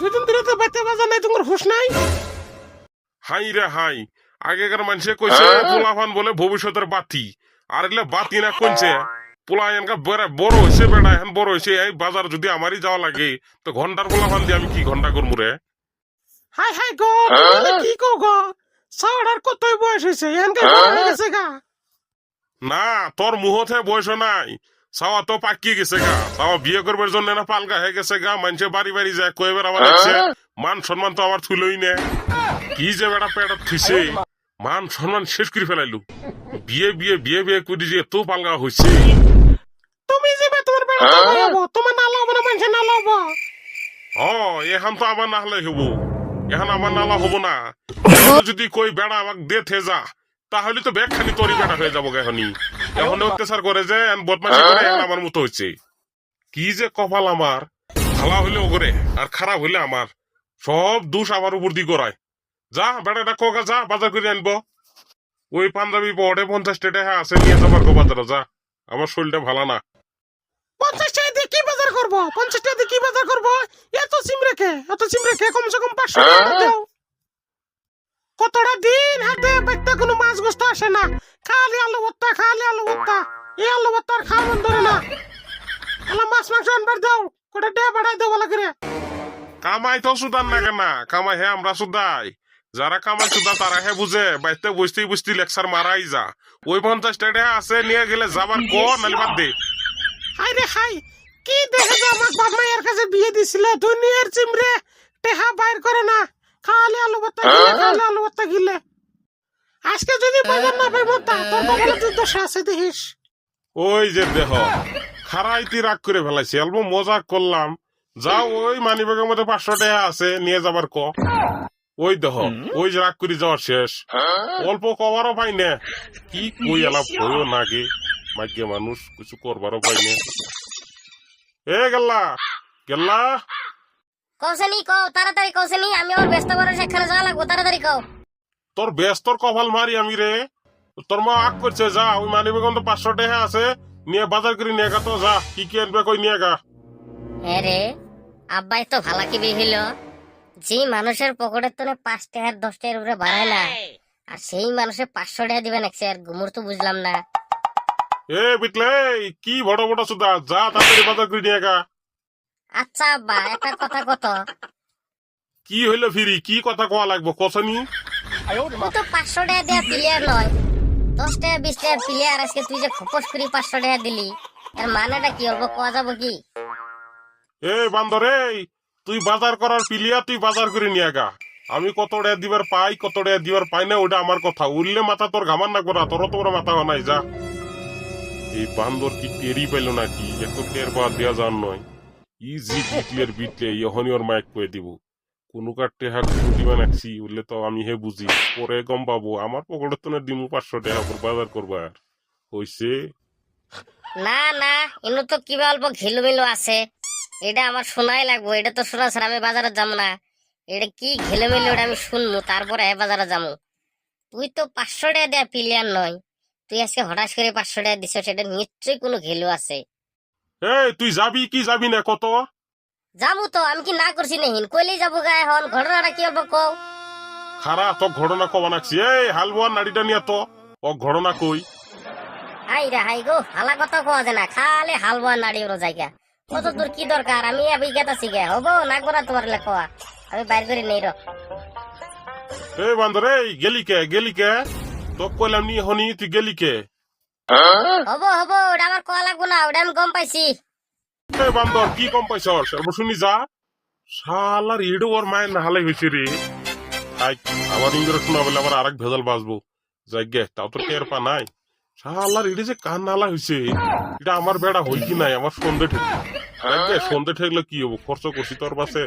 দুদিন ধরে তো বাইতে বাজা নাই তোমার হুশ নাই? হাই রে হাই আগেকার মানুষে কইছে পোলাফান বলে ভবিষ্যতের বাতি। আর এগুলো বাতি না কইছে পোলা এনকা বেড়া বড় হয়েছে বেড়া এখন বড় হয়েছে এই বাজার যদি আমারই যাওয়া লাগে তো ঘণ্টার পোলাফান দিয়ে আমি কি ঘণ্টা করব রে? হাই হাই গো কি কো গো? সাওড়ার কতই বয়স হয়েছে এনকে বড় হয়ে গেছে গা। না তোর মুহতে বয়স নাই। সাওয়া তো পাকি গেছে গা। সাওয়া বিয়ে করবার জন্য না পালকা হয়ে গেছে গা। মানুষে বাড়ি বাড়ি যায় কয়েবার আমার লাগছে। মান সম্মান তো আমার থুলই নে? কি যে বেড়া পেটা থুইছে মান সম্মান শেষ করে ফেলাইলু বিয়ে বিয়ে বিয়ে বিয়ে করে যে এত পালকা হয়েছে তুমি যাবে তোমার বয়াবো তোমার না লাভ না মানুষে না লাভ ও এখন তো আমার না হলে হব। এখন আমার নালা হব না। যদি কই বেড়া আমাকে দে থে যা তাহলে তো ব্যাগ খালি তোরই বেড়া হয়ে যাব এখনই এখন অত্যাচার করে যে এখন বদমাশি করে আমার মতো হচ্ছে কি যে কপাল আমার ভালো হইলে ওগরে আর খারাপ হইলে আমার। সব দোষ আমার উপর দিয়ে করায় যা বেড়াটা কোকা যা বাজার করে আনব। ওই পাঞ্জাবি বড়ে পঞ্চাশ টাকা আছে নিয়ে যাবার গো বাজারে যা। আমার শরীরটা ভালো না। পঞ্চাশ টাকা দিয়ে কি বাজার করব? পঞ্চাশ টাকা দিয়ে কি বাজার করব? এত সিম রেখে এত সিম রেখে কমসে কম পাঁচশো টাকা দাও। কতটা দিন হাতে বাইতে কোনো মাছ গোস্ত আসে না। খালি আলু ভর্তা খালি আলু ভর্তা। এই আলু ভর্তা আর খাওয়া মন ধরে না। আলা মাছ মাংস আনবার দাও। কটা ডে বাড়াই দেবো লাগে রে কামাই তো সুদান না কেনা। কামাই হে আমরা সুদাই। যারা কামাই সুদা তারা হে বুঝে। বাইতে বুঝতে বুঝতে লেকচার মারাই যা। ওই পঞ্চাশ টাকা আছে নিয়ে গেলে যাবার ক নালি বাদ দে। হাই রে হাই কি দেখে যে আমার বাপ মায়ের কাছে বিয়ে দিছিল? দুনিয়ার চিমরে টেহা বাইর করে না। খালি আলু ভর্তা গিলে খালি আলু ভর্তা গিলে। আজকে যদি বাজার না পাইব তা তোর কপালে তুই দশা আছে দেখিস। ওই যে দেহ খারাইতি রাগ করে ফেলাইছি অল্প মজা করলাম। যাও ওই মানি ব্যাগের মধ্যে পাঁচশো টাকা আছে নিয়ে যাবার ক। ওই দেহ ওই যে রাগ করে যাওয়ার শেষ। অল্প কবারও পাই না। কি কই আলাপ হইও নাগে মাগ্যে মানুষ কিছু করবারও পাই না। এ গেল্লা গেল্লা। কৌশনী কও তাড়াতাড়ি কৌশনী আমি ওর ব্যস্ত করে সেখানে যাওয়া লাগবো তাড়াতাড়ি কও। তোর ব্যস্তর কপাল মারি আমি রে। তোর মা আগ করছে যা ওই মানি বেগম তো পাঁচশো টাকা আছে নিয়ে বাজার করে নিয়ে গা তো যা কি কি আনবে কই নিয়ে গা। হ্যাঁ রে আব্বাই তো ভালা কি হইল। যে মানুষের পকেটের তো পাঁচ টাকার দশ টাকার উপরে বাড়ায় না আর সেই মানুষের পাঁচশো টাকা দিবে নাকি আর গুমুর তো বুঝলাম না। এ বিটলে কি বড় বড় সুদা যা তাড়াতাড়ি বাজার করে নিয়ে গা। আচ্ছা আব্বা একটা কথা কত? কি হইল ফিরি? কি কথা কোয়া লাগবো? কসনি তুই তো পাঁচশো টাকা দেওয়া প্লেয়ার নয় দশ টাকা বিশ টাকা প্লেয়ার আজকে তুই যে খপস করি পাঁচশো টাকা দিলি এর মানেটা কি হব কোয়া যাব কি? এ বান্দরে তুই বাজার করার পিলিয়া তুই বাজার করে নিয়ে গা। আমি কত টাকা দিবার পাই কত টাকা দিবার পাই না ওটা আমার কথা। উঠলে মাথা তোর ঘামান না করা তোর তোর মাথা বানাই যা। এই বান্দর কি টেরি পাইল নাকি? এত টের পাওয়া দেওয়া যান নয়। ইজি বিটলের বিটলে ইহনি ওর মাইক কয়ে দিব। কোনো কাটতে হাক দিবা নাকছি উঠলে তো আমি হে বুঝি। পরে গম পাবো, আমার পকেটের তো না দিমু পাঁচশো টাকা বাজার করবার হইছে? না না, এনু তো কিবা অল্প ঘিলু মিলু আছে। এটা আমার শোনাই লাগবো, এটা তো শোনা ছাড়া আমি বাজারে যাব না। এটা কি ঘিলু মিলু এটা আমি শুনব, তারপরে এ বাজারে যাব। তুই তো পাঁচশো টাকা দেয়া প্লেয়ার নয়, তুই আজকে হঠাৎ করে পাঁচশো টাকা দিছ সেটা নিশ্চয়ই কোনো ঘিলু আছে। এই তুই যাবি কি যাবি না কত? যাব তো আমি কি না করছি নেহিন? কইলেই যাব গা এখন ঘটনাটা কি হব কও? খারা তো ঘটনা কবা নাকছি এই হালুয়ার নাড়িটা নিয়ে তো। ও ঘটনা কই? হাই রে হাই গো হালা কথা কোয়া যায় না খালি হালুয়া নাড়ি ওর জায়গা। কত দূর কি দরকার আমি অভিজ্ঞতা শিখে হব না করা তোমার লেখা আমি বাইর করে নেই র এই বান্দর এই গেলি কে গেলি কে? তো কইলাম নি হনি তুই গেলি কে? হব হব, ওটা আমার লাগবো না, ওটা আমি পাইছি। বান্দর, কি কম পাইছ? শুনি যা। শালার ইডো ওর মায়ের হয়েছে রে। শোনা বলে আরেক ভেজাল বাজবো যাই গে, তাও তো টের পা নাই। শালার ইডে যে কান নালা হয়েছে এটা আমার বেড়া হই কি নাই? আমার সন্ধে ঠেক সন্ধে ঠেকলে কি হব? খরচ করছি তোর পাশে